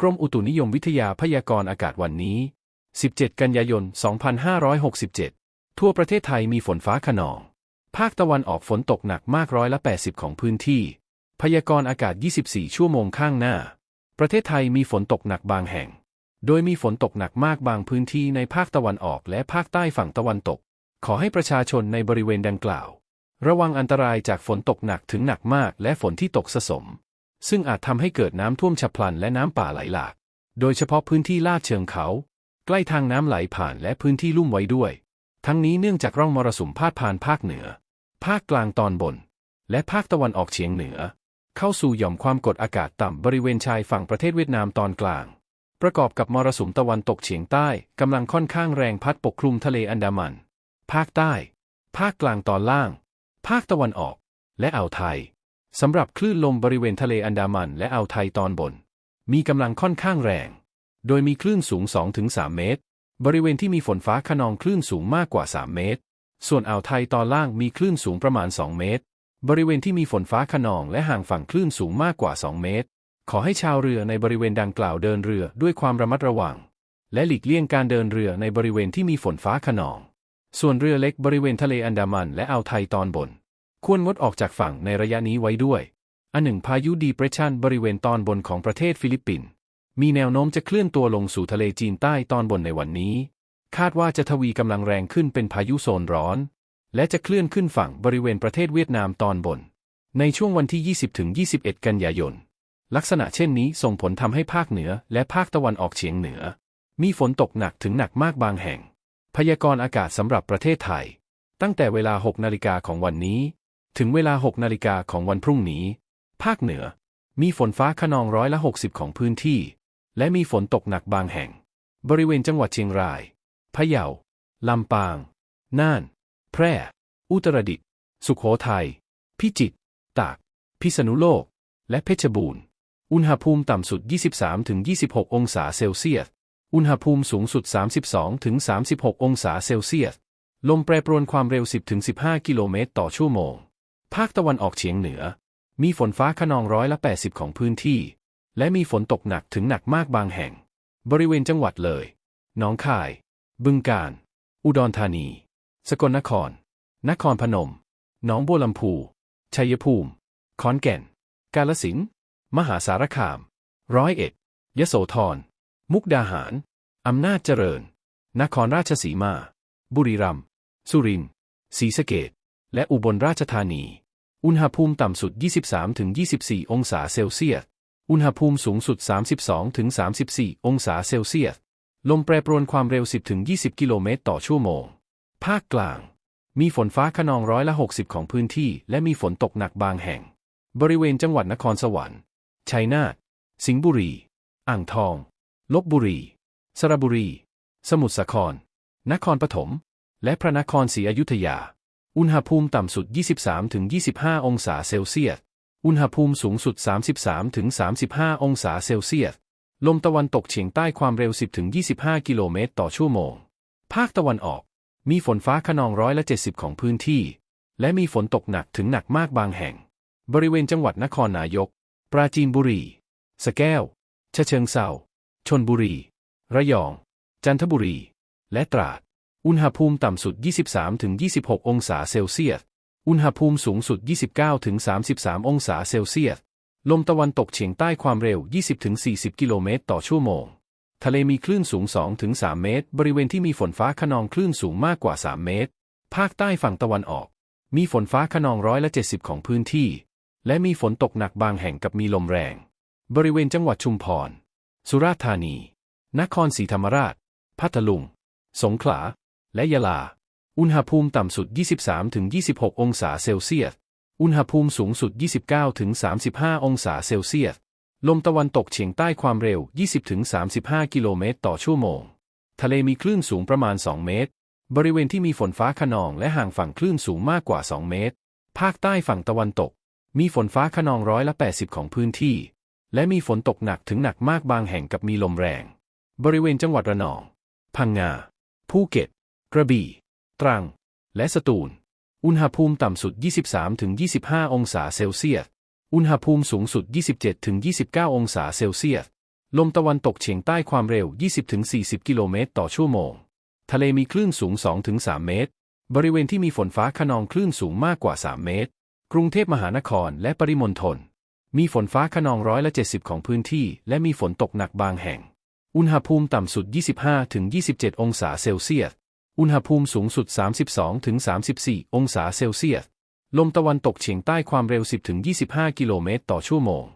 กรมอุตุนิยมวิทยาพยากรณ์อากาศวันนี้ 17 กันยายน 2567 ทั่วประเทศไทยมีฝนฟ้าขนอง ภาคตะวันออกฝนตกหนักมากร้อยละ 80 ของพื้นที่ พยากรณ์อากาศ 24 ชั่วโมงข้างหน้า ประเทศไทยมีฝนตกหนักบางแห่ง โดยมีฝนตกหนักมากบางพื้นที่ในภาคตะวันออกและภาคใต้ฝั่งตะวันตก ขอให้ประชาชนในบริเวณดังกล่าว ระวังอันตรายจากฝนตกหนักถึงหนักมากและฝนที่ตกสะสม ซึ่งอาจทำให้เกิดน้ำท่วมฉับพลันและน้ำป่าไหลหลาก โดยเฉพาะพื้นที่ลาดเชิงเขา ใกล้ทางน้ำไหลผ่านและพื้นที่ลุ่มไว้ด้วย ทั้งนี้เนื่องจากร่องมรสุมพาดผ่านภาคเหนือ ภาคกลางตอนบน และภาคตะวันออกเฉียงเหนือ เข้าสู่หย่อมความกดอากาศต่ำบริเวณชายฝั่งประเทศเวียดนามตอนกลาง ประกอบกับมรสุมตะวันตกเฉียงใต้กำลังค่อนข้างแรงพัดปกคลุมทะเลอันดามัน ภาคใต้ ภาคกลางตอนล่าง ภาคตะวันออก และอ่าวไทย สำหรับคลื่นลมบริเวณทะเลอันดามันและอ่าวไทยตอนบน มีกำลังค่อนข้างแรง โดยมีคลื่นสูง 2-3 เมตร บริเวณที่มีฝนฟ้าขนองคลื่นสูงมากกว่า 3 เมตร ส่วนอ่าวไทยตอนล่างมีคลื่นสูงประมาณ 2 เมตร บริเวณที่มีฝนฟ้าขนองและห่างฝั่งคลื่นสูงมากกว่า 2 เมตร ขอให้ชาวเรือในบริเวณดังกล่าวเดินเรือด้วยความระมัดระวัง และหลีกเลี่ยงการเดินเรือในบริเวณที่มีฝนฟ้าขนอง ส่วนเรือเล็กบริเวณทะเลอันดามันและอ่าวไทยตอนบน ควรงดออกจากฝั่งในระยะนี้ไว้ด้วย อันหนึ่งพายุดีเพรสชันบริเวณตอนบนของประเทศฟิลิปปินส์มีแนวโน้มจะเคลื่อนตัวลงสู่ทะเลจีนใต้ตอนบนในวันนี้ คาดว่าจะทวีกำลังแรงขึ้นเป็นพายุโซนร้อน และจะเคลื่อนขึ้นฝั่งบริเวณประเทศเวียดนามตอนบน ในช่วงวันที่ 20-21 กันยายน ลักษณะเช่นนี้ส่งผลทำให้ภาคเหนือและภาคตะวันออกเฉียงเหนือ มีฝนตกหนักถึงหนักมากบางแห่ง พยากรณ์อากาศสำหรับประเทศไทย ตั้งแต่เวลา 6 นาฬิกาของวันนี้ ถึงเวลา 6 นาฬิกาของวันพรุ่งนี้ ภาคเหนือ มีฝนฟ้าขนองร้อยละ 60 ของพื้นที่ และมีฝนตกหนักบางแห่ง บริเวณจังหวัดเชียงราย พะเยา ลำปาง น่าน แพร่ อุตรดิตถ์ สุขโขทัย พิจิตร ตาก พิษณุโลก และเพชรบูรณ์ อุณหภูมิต่ำสุด 23-26 องศาเซลเซียส อุณหภูมิสูงสุด 32-36 องศาเซลเซียส ลมแปรปรวนความเร็ว 10-15 กิโลเมตรต่อชั่วโมง ภาคตะวันออกเฉียงเหนือ มีฝนฟ้าขนองร้อยละ80 ของพื้นที่ และมีฝนตกหนักถึงหนักมากบางแห่ง บริเวณจังหวัดเลยหนองคาย บึงกาฬ อุดรธานี สกลนคร นครพนม หนองบัวลำพู ชัยภูมิ ขอนแก่น กาลสินธุ์มหาสารคาม ร้อยเอ็ด ยโสธร มุกดาหาร อำนาจเจริญ นครราชสีมา บุรีรัมย์ สุรินทร์ ศรีสะเกษและอุบลราชธานี อุณหภูมิต่ำสุด 23-24 องศาเซลเซียส อุณหภูมิสูงสุด 32-34 องศาเซลเซียส ลมแปรปรวนความเร็ว 10-20 กิโลเมตรต่อชั่วโมง ภาคกลาง มีฝนฟ้าขนองร้อยละ 60 ของพื้นที่ และมีฝนตกหนักบางแห่ง บริเวณจังหวัดนครสวรรค์ ชัยนาท สิงห์บุรี อ่างทอง ลบบุรี สระบุรี สมุทรสาคร นครปฐม และพระนครศรีอยุธยา อุณหภูมิต่ำสุด 23-25 องศาเซลเซียส อุณหภูมิสูงสุด 33-35 องศาเซลเซียส ลมตะวันตกเฉียงใต้ความเร็ว 10-25 กิโลเมตรต่อชั่วโมง ภาคตะวันออก มีฝนฟ้าขนองร้อยละ 70 ของพื้นที่ และมีฝนตกหนักถึงหนักมากบางแห่ง บริเวณจังหวัดนครนายก ปราจีนบุรี สแก้ว ชะเชิงเซาชนบุรี ระยอง จันทบุรี และตราด อุณหภูมิต่ำสุด 23-26 องศาเซลเซียส อุณหภูมิสูงสุด 29-33 องศาเซลเซียส ลมตะวันตกเฉียงใต้ความเร็ว 20-40 กิโลเมตรต่อชั่วโมง ทะเลมีคลื่นสูง 2-3 เมตร บริเวณที่มีฝนฟ้าขนองคลื่นสูงมากกว่า 3 เมตร ภาคใต้ฝั่งตะวันออก มีฝนฟ้าขนองร้อยละ 70 ของพื้นที่ และมีฝนตกหนักบางแห่งกับมีลมแรง บริเวณจังหวัดชุมพร สุราษฎร์ธานี นครศรีธรรมราช พัทลุง สงขลา และยะลา อุณหภูมิต่ำสุด 23-26 องศาเซลเซียส อุณหภูมิสูงสุด 29-35 องศาเซลเซียส ลมตะวันตกเฉียงใต้ความเร็ว 20-35 กิโลเมตรต่อชั่วโมง ทะเลมีคลื่นสูงประมาณ 2 เมตร บริเวณที่มีฝนฟ้าขนองและห่างฝั่งคลื่นสูงมากกว่า 2 เมตร ภาคใต้ฝั่งตะวันตก มีฝนฟ้าขนองร้อยละ 80 ของพื้นที่ และมีฝนตกหนักถึงหนักมากบางแห่งกับมีลมแรง บริเวณจังหวัดระนอง พังงา ภูเก็ต ระบี่ ตรัง และสตูล อุณหภูมิต่ำสุด 23-25 องศาเซลเซียส อุณหภูมิสูงสุด 27-29 องศาเซลเซียส ลมตะวันตกเฉียงใต้ความเร็ว 20-40 กิโลเมตรต่อชั่วโมง ทะเลมีคลื่นสูง 2-3 เมตร บริเวณที่มีฝนฟ้าขนองคลื่นสูงมากกว่า 3 เมตร กรุงเทพมหานครและปริมณฑล มีฝนฟ้าขนองร้อยละ70 ของพื้นที่ และมีฝนตกหนักบางแห่งอุณหภูมิต่ำสุด 25-27 องศาเซลเซียส อุณหภูมิสูงสุด 32-34 องศาเซลเซียส ลมตะวันตกเฉียงใต้ความเร็ว 10-25 กิโลเมตรต่อชั่วโมง